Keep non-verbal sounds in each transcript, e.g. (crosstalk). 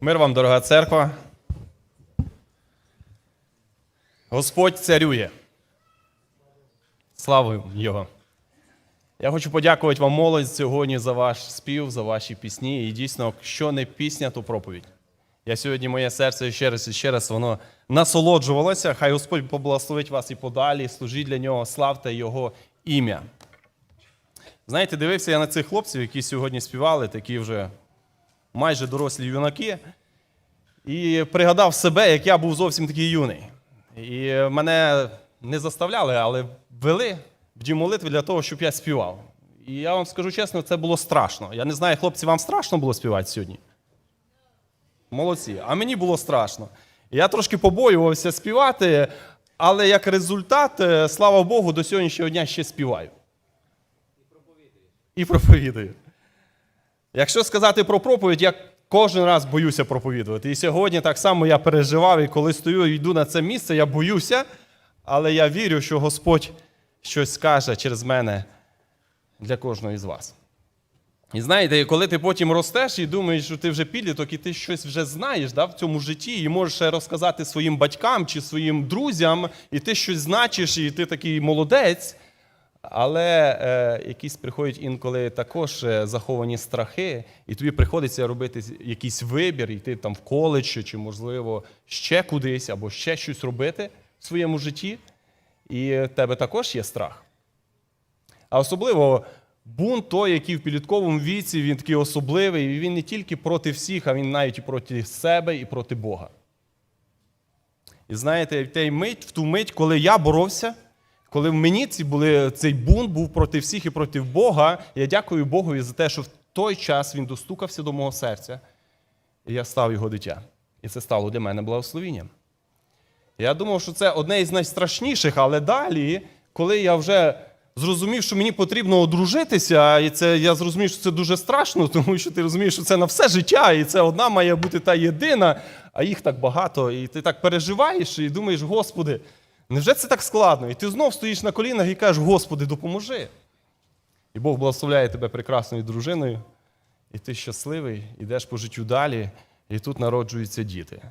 Мир вам, дорога церква. Господь царює. Слава Його. Я хочу подякувати вам, молодь, сьогодні за ваш спів, за ваші пісні. І дійсно, що не пісня, то проповідь. Я сьогодні моє серце ще раз і ще раз воно насолоджувалося. Хай Господь поблагословить вас і подалі, служіть для нього, славте Його ім'я. Знаєте, дивився я на цих хлопців, які сьогодні співали, такі вже майже дорослі юнаки, і пригадав себе, як я був зовсім такий юний. І мене не заставляли, але вели в дім молитви для того, щоб я співав. І я вам скажу чесно, це було страшно. Я не знаю, хлопці, вам страшно було співати сьогодні? Молодці. А мені було страшно. Я трошки побоювався співати, але як результат, е, слава Богу, до сьогоднішнього дня ще співаю. І проповідую. Якщо сказати про проповідь, я кожен раз боюся проповідувати. І сьогодні так само я переживав, і коли стою і йду на це місце, я боюся, але я вірю, що Господь щось скаже через мене для кожного із вас. І знаєте, коли ти потім ростеш і думаєш, що ти вже підліток, і ти щось вже знаєш да, в цьому житті, і можеш розказати своїм батькам чи своїм друзям, і ти щось значиш, і ти такий молодець. Але е, якісь приходять інколи також е, заховані страхи, і тобі приходиться робити якийсь вибір, йти там в коледж, чи, можливо, ще кудись, або ще щось робити в своєму житті. І в тебе також є страх. А особливо бунт той, який в підлітковому віці, він такий особливий, і він не тільки проти всіх, а він навіть і проти себе, і проти Бога. І знаєте, в ту мить, коли я боровся, коли в мені ці були, цей бунт був проти всіх і проти Бога, я дякую Богові за те, що в той час він достукався до мого серця, і я став його дитя. І це стало для мене благословенням. Я думав, що це одне із найстрашніших, але далі, коли я вже зрозумів, що мені потрібно одружитися, і це я зрозумів, що це дуже страшно, (laughs) тому що ти розумієш, що це на все життя, і це одна має бути та єдина, а їх так багато. І ти так переживаєш і думаєш, Господи, невже це так складно? І ти знов стоїш на колінах і кажеш, Господи, допоможи. І Бог благословляє тебе прекрасною дружиною, і ти щасливий, йдеш по життю далі, і тут народжуються діти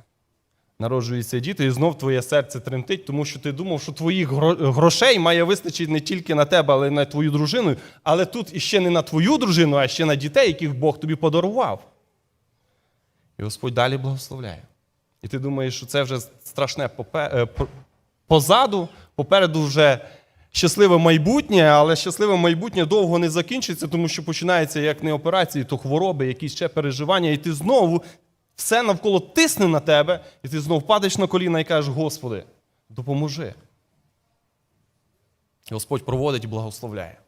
народжуються діти, і знов твоє серце тремтить, тому що ти думав, що твоїх грошей має вистачити не тільки на тебе, але й на твою дружину. Але тут іще не на твою дружину, а ще на дітей, яких Бог тобі подарував. І Господь далі благословляє. І ти думаєш, що це вже страшне е, позаду, попереду вже щасливе майбутнє, але щасливе майбутнє довго не закінчиться, тому що починається як не операції, то хвороби, якісь ще переживання, і ти знову все навколо тисне на тебе, і ти знов падаєш на коліна і кажеш, Господи, допоможи. Господь проводить і благословляє.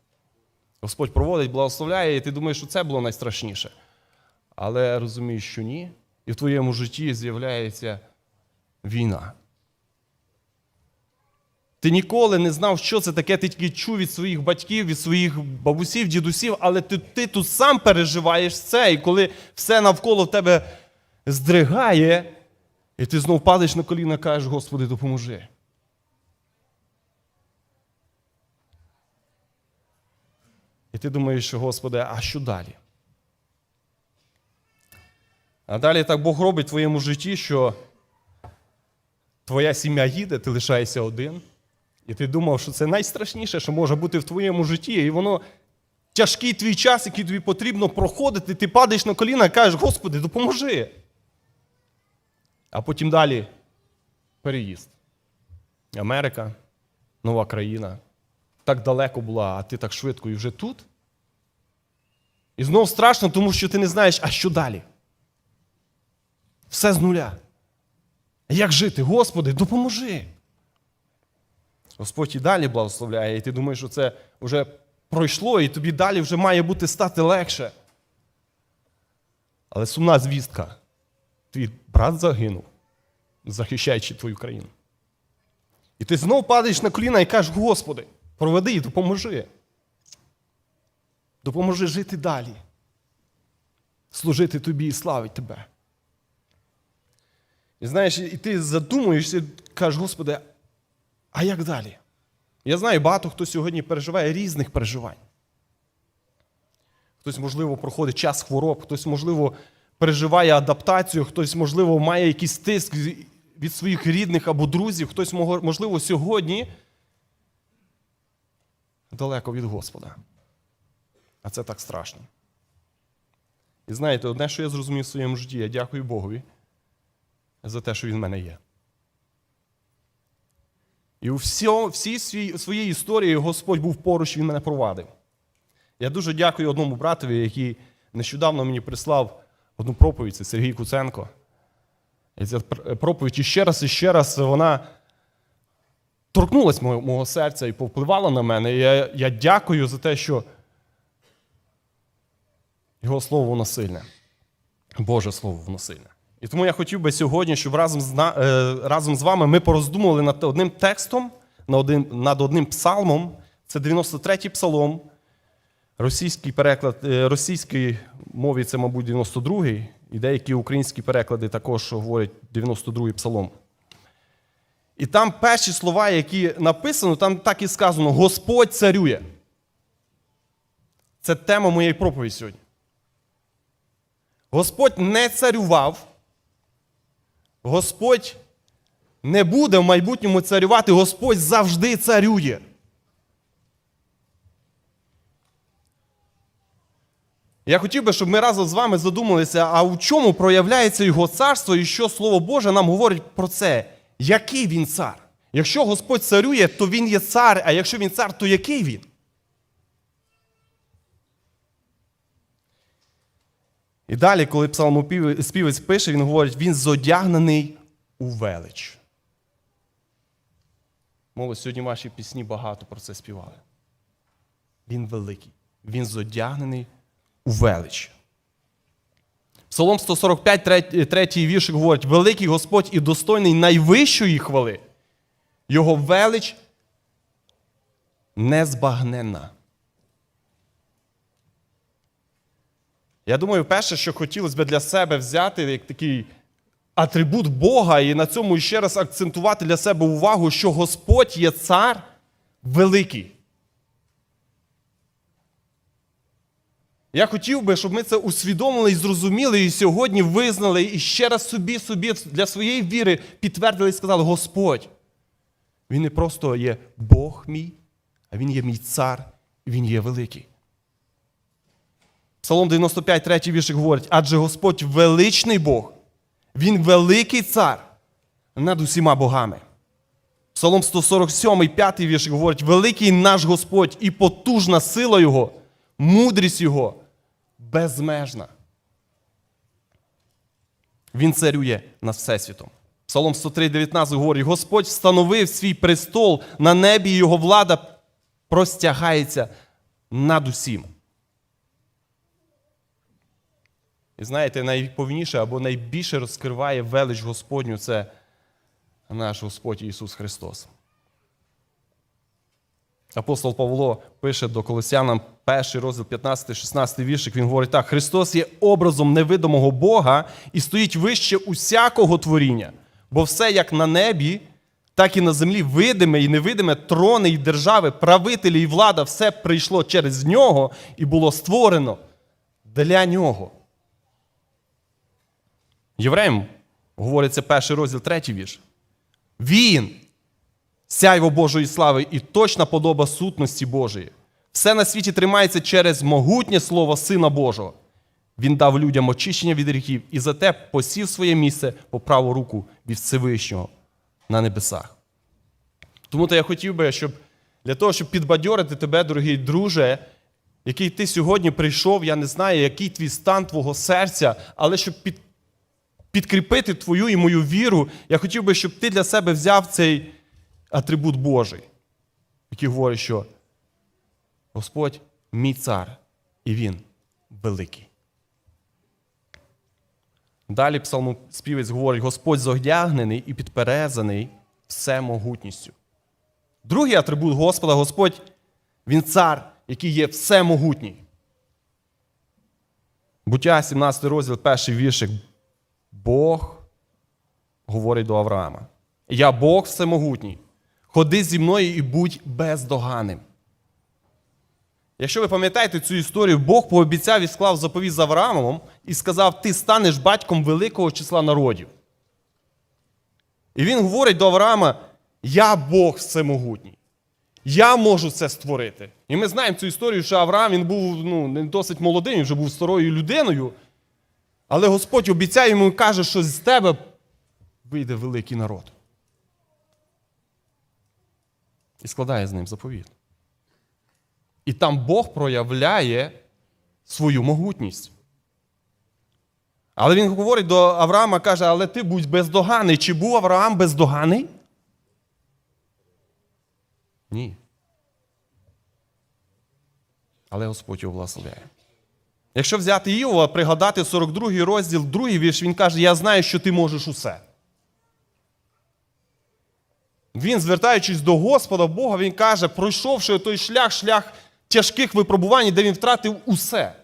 Господь проводить, благословляє, і ти думаєш, що це було найстрашніше. Але розумієш, що ні. І в твоєму житті з'являється війна. Ти ніколи не знав, що це таке, ти тільки чув від своїх батьків, від своїх бабусів, дідусів, але ти, ти тут сам переживаєш це, і коли все навколо тебе здригає, і ти знов падаєш на коліна і кажеш, Господи, допоможи. І ти думаєш, що, Господи, а що далі? А далі так Бог робить в твоєму житті, що твоя сім'я їде, ти лишаєшся один. І ти думав, що це найстрашніше, що може бути в твоєму житті. І воно тяжкий твій час, який тобі потрібно проходити, ти падаєш на коліна і кажеш, Господи, допоможи. А потім далі переїзд. Америка, нова країна. Так далеко була, а ти так швидко і вже тут. І знов страшно, тому що ти не знаєш, а що далі. Все з нуля. Як жити? Господи, допоможи. Господь і далі благословляє, і ти думаєш, що це вже пройшло, і тобі далі вже має бути стати легше. Але сумна звістка. Твій брат загинув, захищаючи твою країну. І ти знов падаєш на коліна і кажеш, Господи, проведи і допоможи. Допоможи жити далі. Служити тобі і славити тебе. І знаєш, і ти задумуєшся, кажеш, Господи, а як далі? Я знаю, багато хто сьогодні переживає різних переживань. Хтось, можливо, проходить час хвороб, хтось, можливо, переживає адаптацію, хтось, можливо, має якийсь тиск від своїх рідних або друзів, хтось, можливо, сьогодні далеко від Господа. А це так страшно. І знаєте, одне, що я зрозумів в своєму житті, я дякую Богові за те, що Він в мене є. І у всій своїй історії Господь був поруч, Він мене провадив. Я дуже дякую одному братові, який нещодавно мені прислав одну проповідь, це Сергій Куценко. І ця пр- проповідь іще раз і ще раз вона торкнулась мого, мого серця і повпливала на мене. І я, я дякую за те, що його слово воно сильне. Боже слово воно сильне. І тому я хотів би сьогодні, щоб разом з, е, разом з вами ми пороздумували над одним текстом, над одним, над одним псалмом. Це 93-й псалом. Російський переклад, е, російській мові це, мабуть, 92-й, і деякі українські переклади також говорять 92-й псалом. І там перші слова, які написано, там так і сказано: Господь царює. Це тема моєї проповіді сьогодні. Господь не царював. Господь не буде в майбутньому царювати, Господь завжди царює. Я хотів би, щоб ми разом з вами задумалися, а у чому проявляється його царство і що Слово Боже нам говорить про це? Який він цар? Якщо Господь царює, то він є цар, а якщо він цар, то який він? І далі, коли псалмопівець пише, він говорить, він зодягнений у велич. Мовить, сьогодні ваші пісні багато про це співали. Він великий, він зодягнений у велич. Псалом 145, третій, третій вірш говорить: Великий Господь і достойний найвищої хвали. Його велич незбагненна. Я думаю, перше, що хотілося б для себе взяти як такий атрибут Бога, і на цьому ще раз акцентувати для себе увагу, що Господь є цар великий. Я хотів би, щоб ми це усвідомили і зрозуміли, і сьогодні визнали, і ще раз собі собі для своєї віри підтвердили і сказали: Господь, Він не просто є Бог мій, а Він є мій цар, і Він є великий. Псалом 95, 3 віршик говорить, адже Господь величний Бог, Він великий цар над усіма богами. Псалом 147, 5 віршик говорить, великий наш Господь і потужна сила Його, мудрість Його безмежна. Він царює над Всесвітом. Псалом 103, 19 говорить, Господь встановив свій престол на небі, і його влада простягається над усім. І знаєте, найповніше або найбільше розкриває велич Господню це наш Господь Ісус Христос. Апостол Павло пише до Колосянам, перший розділ 15-16 віршик, він говорить так: Христос є образом невидимого Бога і стоїть вище усякого творіння, бо все як на небі, так і на землі, видиме і невидиме, трони і держави, правителі і влада, все прийшло через нього і було створено для нього. Євреям говориться перший розділ, третій вірш. Він, сяйво Божої слави і точна подоба сутності Божої. Все на світі тримається через могутнє слово Сина Божого. Він дав людям очищення від гріхів і зате посів своє місце по праву руку від Всевишнього на небесах. Тому то я хотів би, щоб для того, щоб підбадьорити тебе, дорогий друже, який ти сьогодні прийшов, я не знаю, який твій стан твого серця, але щоб під, підкріпити твою і мою віру, я хотів би, щоб ти для себе взяв цей атрибут Божий, який говорить, що Господь мій цар, і Він великий. Далі псалмоспівець говорить: Господь зодягнений і підперезаний всемогутністю. Другий атрибут Господа Господь, Він цар, який є всемогутній. Буття 17 розділ, перший віршик. Бог говорить до Авраама. Я Бог всемогутній. Ходи зі мною і будь бездоганним. Якщо ви пам'ятаєте цю історію, Бог пообіцяв і склав заповіт з Авраамом і сказав: Ти станеш батьком великого числа народів. І він говорить до Авраама: Я Бог всемогутній. Я можу це створити. І ми знаємо цю історію, що Авраам він був ну, не досить молодим, він вже був старою людиною. Але Господь обіцяє йому і каже, що з тебе вийде великий народ. І складає з ним заповіт. І там Бог проявляє свою могутність. Але він говорить до Авраама, каже, але ти будь бездоганий. Чи був Авраам бездоганий? Ні. Але Господь його благословляє. Якщо взяти Іова, пригадати 42 розділ, другий вірш, він каже: Я знаю, що ти можеш усе. Він, звертаючись до Господа Бога, він каже, пройшовши той шлях, шлях тяжких випробувань, де він втратив усе.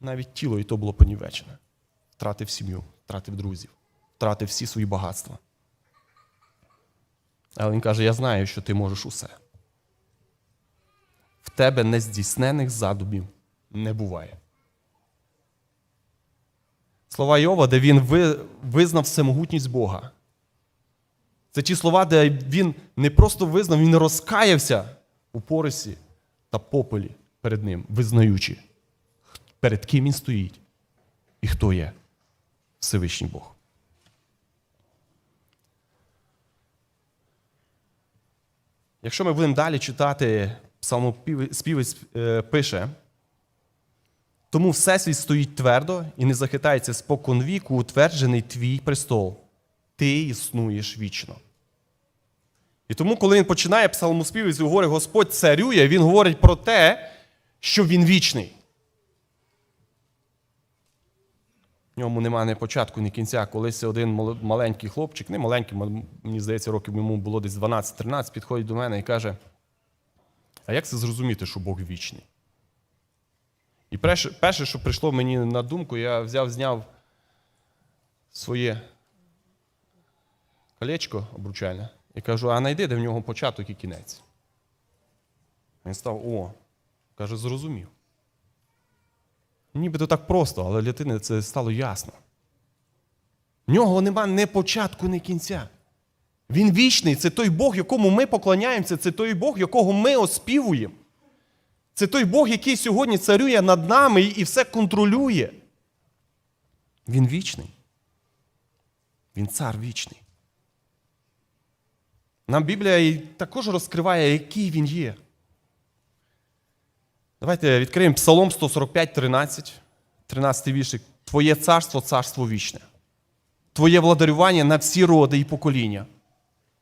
Навіть тіло і то було понівечене. Втратив сім'ю, втратив друзів, втратив всі свої багатства. Але він каже: Я знаю, що ти можеш усе. В тебе нездійснених задумів не буває. Слова Йова, де він визнав всемогутність Бога. Це ті слова, де він не просто визнав, він розкаявся у порисі та попелі перед ним, визнаючи, перед ким він стоїть і хто є Всевишній Бог. Якщо ми будемо далі читати, псалмоспівець е, пише, тому Всесвіт стоїть твердо і не захитається спокон віку, утверджений твій престол. Ти існуєш вічно. І тому, коли він починає псалмоспівець і говорить, Господь царює, він говорить про те, що він вічний. В ньому немає ні початку, ні кінця. Колись один маленький хлопчик, не маленький, мені здається, років йому було десь 12-13, підходить до мене і каже: А як це зрозуміти, що Бог вічний? І перше, що прийшло мені на думку, я взяв, зняв своє колечко обручальне і кажу, а найди, де в нього початок і кінець. Він став, о, каже, зрозумів. Нібито так просто, але для дитини це стало ясно. В нього нема ні початку, ні кінця. Він вічний, це той Бог, якому ми поклоняємося, це той Бог, якого ми оспівуємо. Це той Бог, який сьогодні царює над нами і все контролює. Він вічний. Він цар вічний. Нам Біблія також розкриває, який він є. Давайте відкриємо Псалом 145, 13, 13 віршик. Твоє царство царство вічне. Твоє владарювання на всі роди і покоління.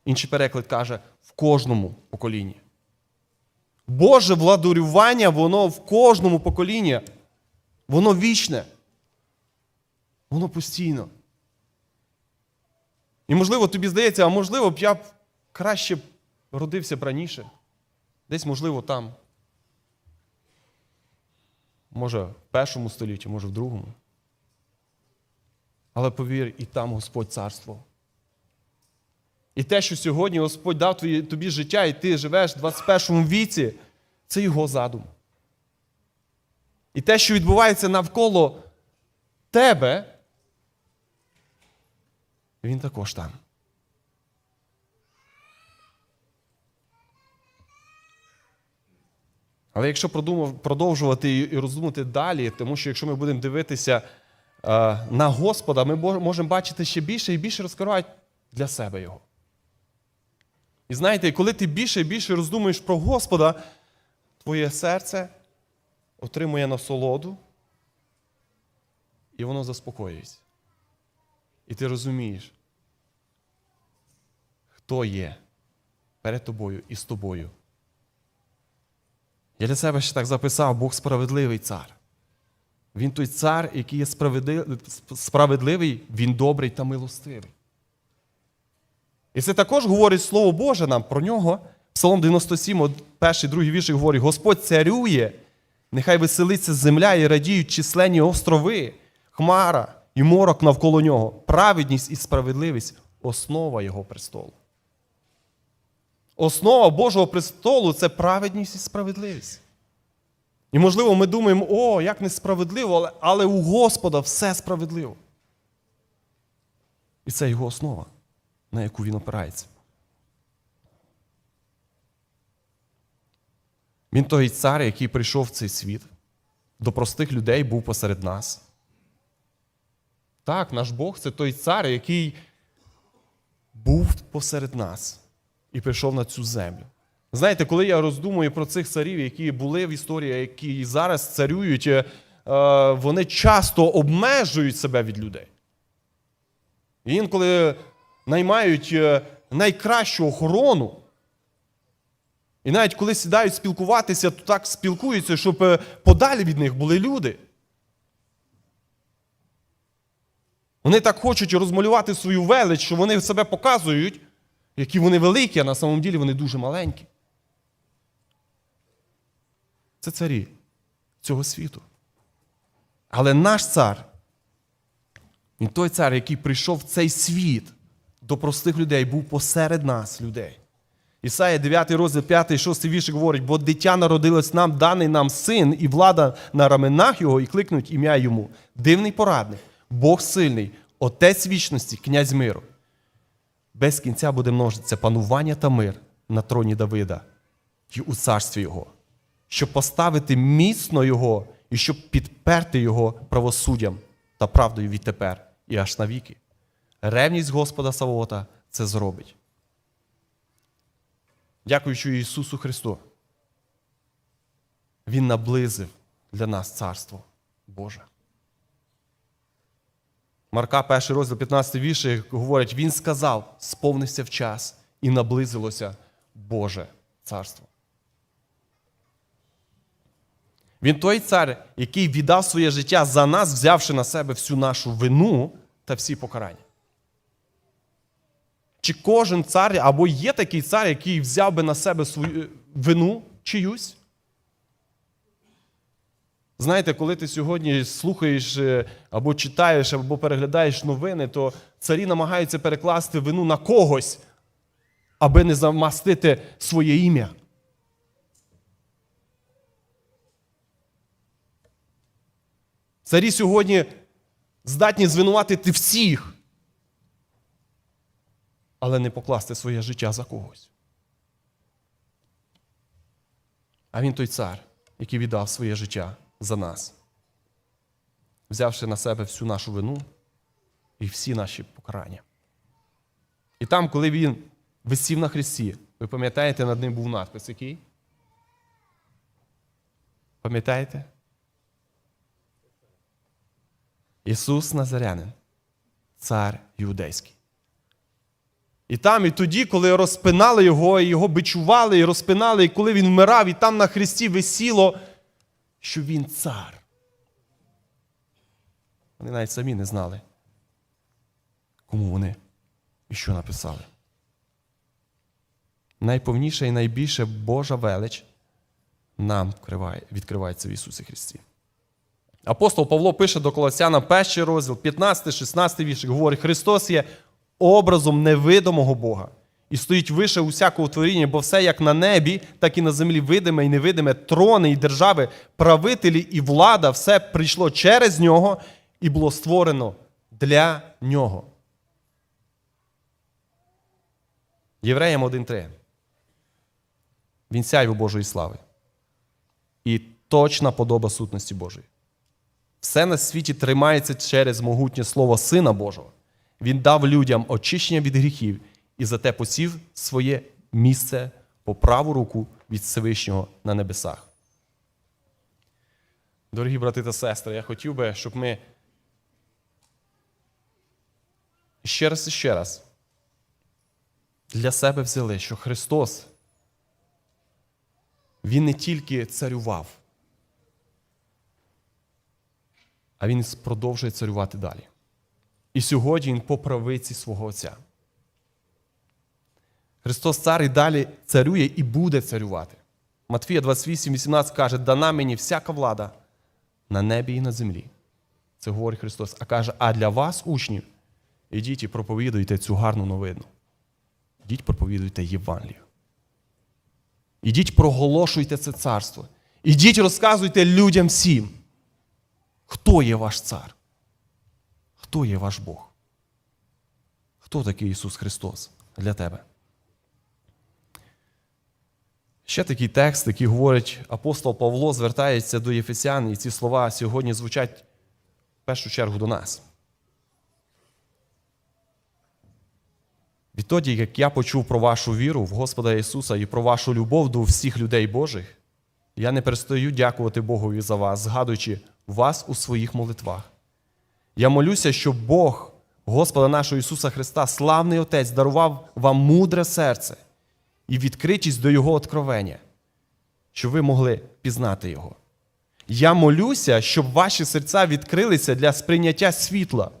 Інший переклад каже в кожному поколінні. Боже владарювання, воно в кожному поколінні. Воно вічне. Воно постійно. І можливо, тобі здається, а можливо б я б краще родився б раніше. Десь, можливо, там. Може, в першому столітті, може, в другому. Але повір, і там Господь царство. І те, що сьогодні Господь дав тобі, життя, і ти живеш в 21 віці, це його задум. І те, що відбувається навколо тебе, він також там. Але якщо продовжувати і- і роздумати далі, тому що якщо ми будемо дивитися е, на Господа, ми можемо бачити ще більше і більше розкривати для себе його. І знаєте, коли ти більше і більше роздумуєш про Господа, твоє серце отримує насолоду, і воно заспокоюється. І ти розумієш, хто є перед тобою і з тобою. Я для себе ще так записав, Бог справедливий цар. Він той цар, який є справедли- справедливий, він добрий та милостивий. І це також говорить Слово Боже нам про нього. Псалом 97, от перший, другий вірш говорить: Господь царює, нехай веселиться земля і радіють численні острови, хмара і морок навколо нього. Праведність і справедливість основа його престолу. Основа Божого престолу це праведність і справедливість. І, можливо, ми думаємо, о, як несправедливо, але, але у Господа все справедливо. І це його основа, на яку він опирається. Він той цар, який прийшов в цей світ, до простих людей був посеред нас. Так, наш Бог це той цар, який був посеред нас і прийшов на цю землю. Знаєте, коли я роздумую про цих царів, які були в історії, які зараз царюють, е, е, вони часто обмежують себе від людей. І інколи наймають е, найкращу охорону. І навіть коли сідають спілкуватися, то так спілкуються, щоб е, подалі від них були люди. Вони так хочуть розмалювати свою велич, що вони себе показують, які вони великі, а на самом ділі вони дуже маленькі. Це царі цього світу. Але наш цар, він той цар, який прийшов в цей світ до простих людей, був посеред нас, людей. Ісая 9 розділ 5 6 вірш говорить, бо дитя народилось нам, даний нам син, і влада на раменах його, і кликнуть ім'я йому. Дивний порадник, Бог сильний, Отець вічності, князь миру. Без кінця буде множитися панування та мир на троні Давида і у царстві його, щоб поставити міцно його і щоб підперти його правосуддям та правдою відтепер і аж навіки. Ревність Господа Савота це зробить. Дякуючи Ісусу Христу, Він наблизив для нас Царство Боже. Марка, перший розділ 15 вірші говорить, Він сказав, сповнився в час і наблизилося Боже Царство. Він той цар, який віддав своє життя за нас, взявши на себе всю нашу вину та всі покарання. Чи кожен цар або є такий цар, який взяв би на себе свою вину чиюсь? Знаєте, коли ти сьогодні слухаєш е, або читаєш, або переглядаєш новини, то царі намагаються перекласти вину на когось, аби не замастити своє ім'я. Царі сьогодні здатні звинуватити всіх, але не покласти своє життя за когось. А він той цар, який віддав своє життя за нас, взявши на себе всю нашу вину і всі наші покарання. І там, коли він висів на хресті, ви пам'ятаєте, над ним був надпис який? Пам'ятаєте? Ісус Назарянин, цар юдейський. І там, і тоді, коли розпинали його, і його бичували, і розпинали, і коли він вмирав, і там на хресті висіло, що він цар. Вони навіть самі не знали, кому вони і що написали. Найповніша і найбільше Божа велич нам відкривається в Ісусі Христі. Апостол Павло пише до Колосяна перший розділ, 15, 16 вірш, говорить, Христос є образом невидимого Бога і стоїть вище усякого творіння, бо все як на небі, так і на землі видиме і невидиме, трони і держави, правителі і влада, все прийшло через нього і було створено для нього. Євреям 1.3. Він сяйво Божої слави. І точна подоба сутності Божої. Все на світі тримається через могутнє слово Сина Божого. Він дав людям очищення від гріхів і зате посів своє місце по праву руку від Всевишнього на небесах. Дорогі брати та сестри, я хотів би, щоб ми ще раз і ще раз для себе взяли, що Христос, Він не тільки царював, а Він продовжує царювати далі. І сьогодні Він по правиці свого Отця. Христос цар і далі царює і буде царювати. Матфія 28, 18 каже, дана мені всяка влада на небі і на землі. Це говорить Христос. А каже, а для вас, учнів, ідіть і проповідуйте цю гарну новину. Ідіть проповідуйте Євангелію. Ідіть проголошуйте це царство. Ідіть розказуйте людям всім, хто є ваш цар, хто є ваш Бог. Хто такий Ісус Христос для тебе? Ще такий текст, який говорить апостол Павло, звертається до Єфесян, і ці слова сьогодні звучать в першу чергу до нас. Відтоді, як я почув про вашу віру в Господа Ісуса і про вашу любов до всіх людей Божих, я не перестаю дякувати Богові за вас, згадуючи вас у своїх молитвах. Я молюся, щоб Бог, Господа нашого Ісуса Христа, славний Отець, дарував вам мудре серце і відкритість до Його откровення, щоб ви могли пізнати Його. Я молюся, щоб ваші серця відкрилися для сприйняття світла,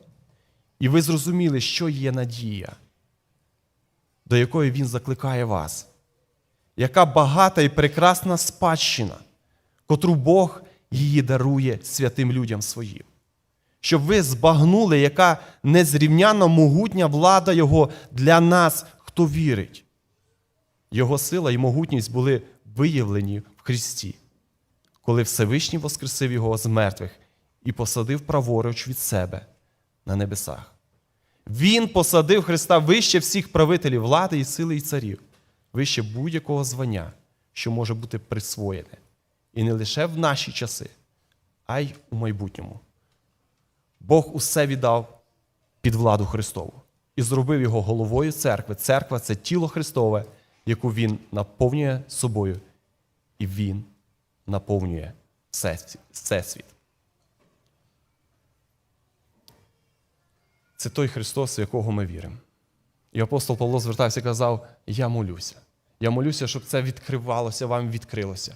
і ви зрозуміли, що є надія, до якої Він закликає вас, яка багата і прекрасна спадщина, котру Бог її дарує святим людям своїм. Щоб ви збагнули, яка незрівняна могутня влада Його для нас, хто вірить. Його сила і могутність були виявлені в Христі, коли Всевишній воскресив Його з мертвих і посадив праворуч від себе на небесах. Він посадив Христа вище всіх правителів влади і сили і царів, вище будь-якого звання, що може бути присвоєне. І не лише в наші часи, а й у майбутньому. Бог усе віддав під владу Христову і зробив його головою церкви. Церква це тіло Христове, яку Він наповнює собою, і Він наповнює всесвіт. Це той Христос, в якого ми віримо. І апостол Павло звертався і казав: Я молюся. Я молюся, щоб це відкривалося, вам відкрилося.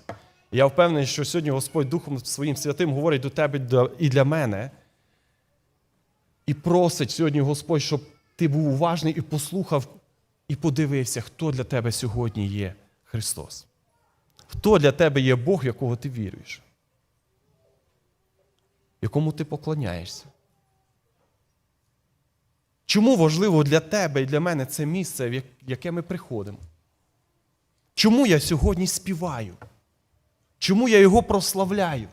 Я впевнений, що сьогодні Господь Духом Своїм Святим говорить до тебе і для мене. І просить сьогодні Господь, щоб ти був уважний і послухав, і подивився, хто для тебе сьогодні є Христос. Хто для тебе є Бог, в якого ти віруєш, якому ти поклоняєшся. Чому важливо для тебе і для мене це місце, в яке ми приходимо? Чому я сьогодні співаю? Чому я його прославляю?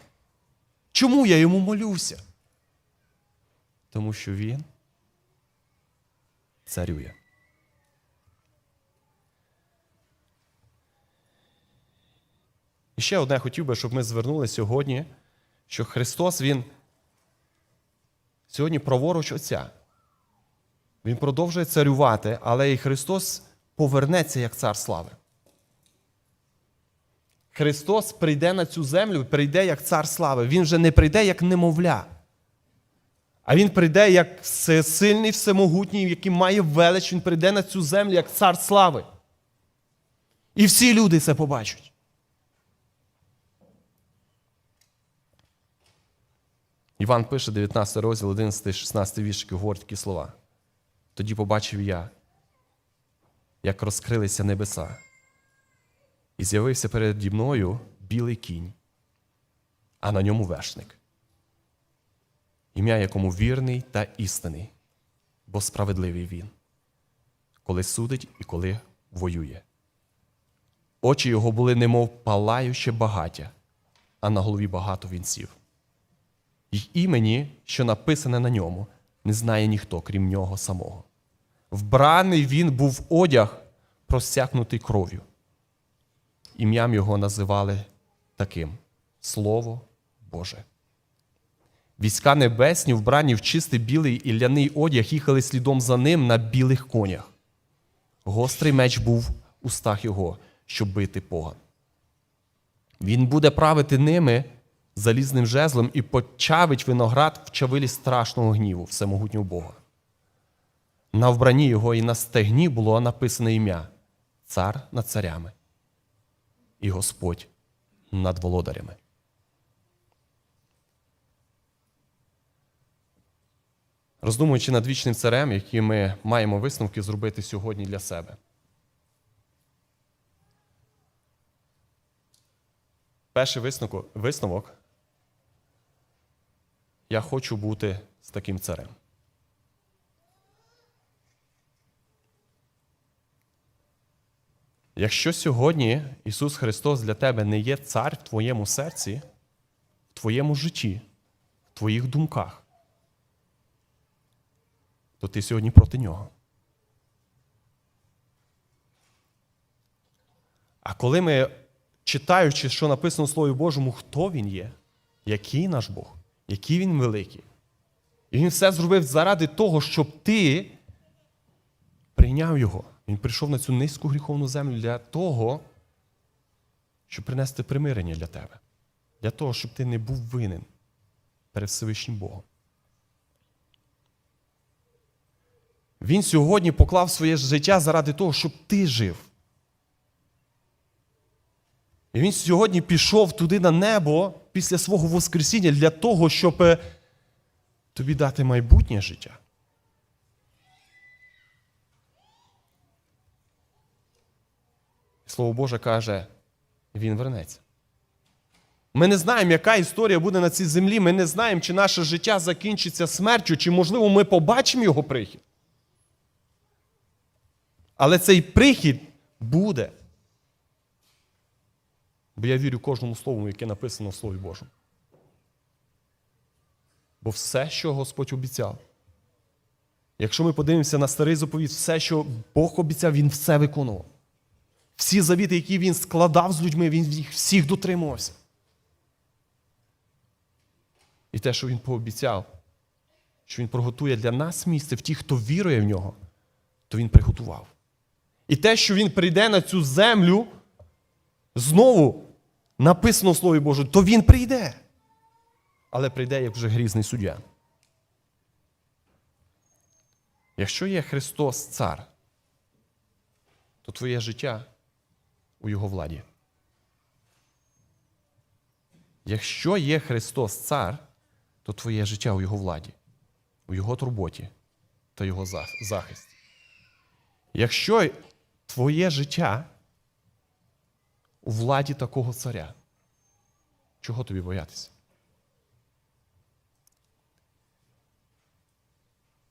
Чому я йому молюся? Тому що він царює. І ще одне хотів би, щоб ми звернули сьогодні, що Христос, Він сьогодні праворуч Отця. Він продовжує царювати, але і Христос повернеться як цар слави. Христос прийде на цю землю, прийде як цар слави. Він вже не прийде як немовля. А він прийде як всесильний, всемогутній, який має велич, він прийде на цю землю як цар слави. І всі люди це побачать. Іван пише 19 розділ, 11, 16 віршки, говорить такі слова. Тоді побачив я, як розкрилися небеса, і з'явився переді мною білий кінь, а на ньому вершник ім'я якому вірний та істинний, бо справедливий він, коли судить і коли воює. Очі його були, немов палаюче багаття, а на голові багато вінців. Й імені, що написане на ньому, не знає ніхто, крім нього самого. Вбраний він був одяг, просякнутий кров'ю. Ім'ям його називали таким Слово Боже. Війська небесні, вбрані в чистий білий і ляний одяг, їхали слідом за ним на білих конях. Гострий меч був в устах його, щоб бити поган. Він буде правити ними залізним жезлом і почавить виноград в чавилі страшного гніву, всемогутнього Бога. На вбранні його і на стегні було написане ім'я Цар над царями і Господь над володарями. Роздумуючи над вічним царем, які ми маємо висновки зробити сьогодні для себе. Перший висновок, я хочу бути з таким царем. Якщо сьогодні Ісус Христос для тебе не є цар в твоєму серці, в твоєму житті, в твоїх думках, то ти сьогодні проти нього. А коли ми, читаючи, що написано в Слові Божому, хто Він є, який наш Бог, який Він великий, і Він все зробив заради того, щоб ти прийняв його. Він прийшов на цю низьку гріховну землю для того, щоб принести примирення для тебе, для того, щоб ти не був винен перед Всевишнім Богом. Він сьогодні поклав своє життя заради того, щоб ти жив. І він сьогодні пішов туди на небо після свого Воскресіння для того, щоб е, тобі дати майбутнє життя. Слово Боже каже, він вернеться. Ми не знаємо, яка історія буде на цій землі. Ми не знаємо, чи наше життя закінчиться смертю, чи, можливо, ми побачимо його прихід. Але цей прихід буде. Бо я вірю кожному слову, яке написано в Слові Божому. Бо все, що Господь обіцяв. Якщо ми подивимося на старий заповіт, все, що Бог обіцяв, Він все виконував. Всі завіти, які він складав з людьми, він їх всіх дотримувався. І те, що він пообіцяв, що він приготує для нас місце в тих, хто вірує в нього, то він приготував. І те, що він прийде на цю землю, знову написано в Слові Божому, то він прийде. Але прийде як вже грізний суддя. Якщо є Христос Цар, то твоє життя у Його владі. Якщо є Христос Цар, то твоє життя у Його владі, у Його турботі та Його захисті. Якщо твоє життя у владі такого царя, чого тобі боятися?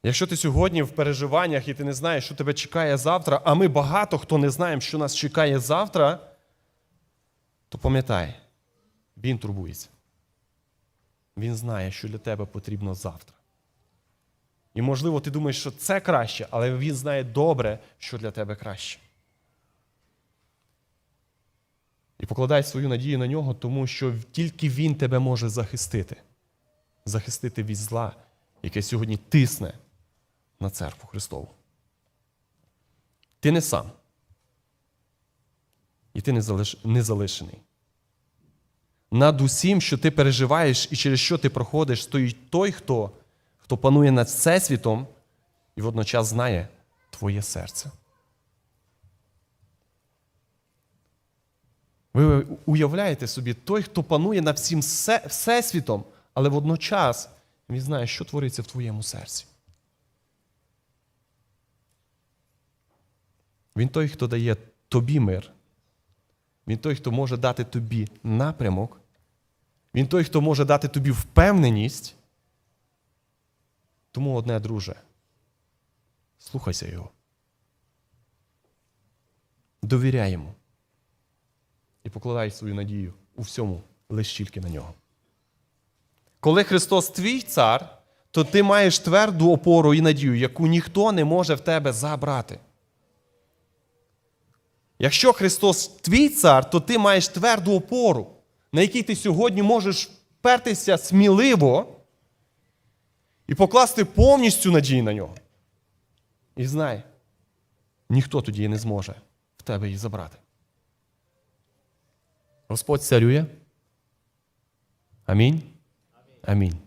Якщо ти сьогодні в переживаннях і ти не знаєш, що тебе чекає завтра, а ми багато хто не знаємо, що нас чекає завтра, то пам'ятай, він турбується. Він знає, що для тебе потрібно завтра. І, можливо, ти думаєш, що це краще, але він знає добре, що для тебе краще. І покладай свою надію на нього, тому що тільки він тебе може захистити, захистити від зла, яке сьогодні тисне на церкву Христову. Ти не сам. І ти не, залиш... не залишений. Над усім, що ти переживаєш і через що ти проходиш, стоїть той, хто, хто панує над Всесвітом і водночас знає твоє серце. Ви уявляєте собі, той, хто панує над всім Всесвітом, але водночас він знає, що твориться в твоєму серці. Він той, хто дає тобі мир. Він той, хто може дати тобі напрямок. Він той, хто може дати тобі впевненість. Тому одне, друже, слухайся його. Довіряй йому. І покладай свою надію у всьому лише тільки на нього. Коли Христос твій цар, то ти маєш тверду опору і надію, яку ніхто не може в тебе забрати. Якщо Христос твій цар, то ти маєш тверду опору, на якій ти сьогодні можеш впертися сміливо і покласти повністю надію на нього. І знай, ніхто тоді не зможе в тебе її забрати. Господь царює. Амінь. Амінь.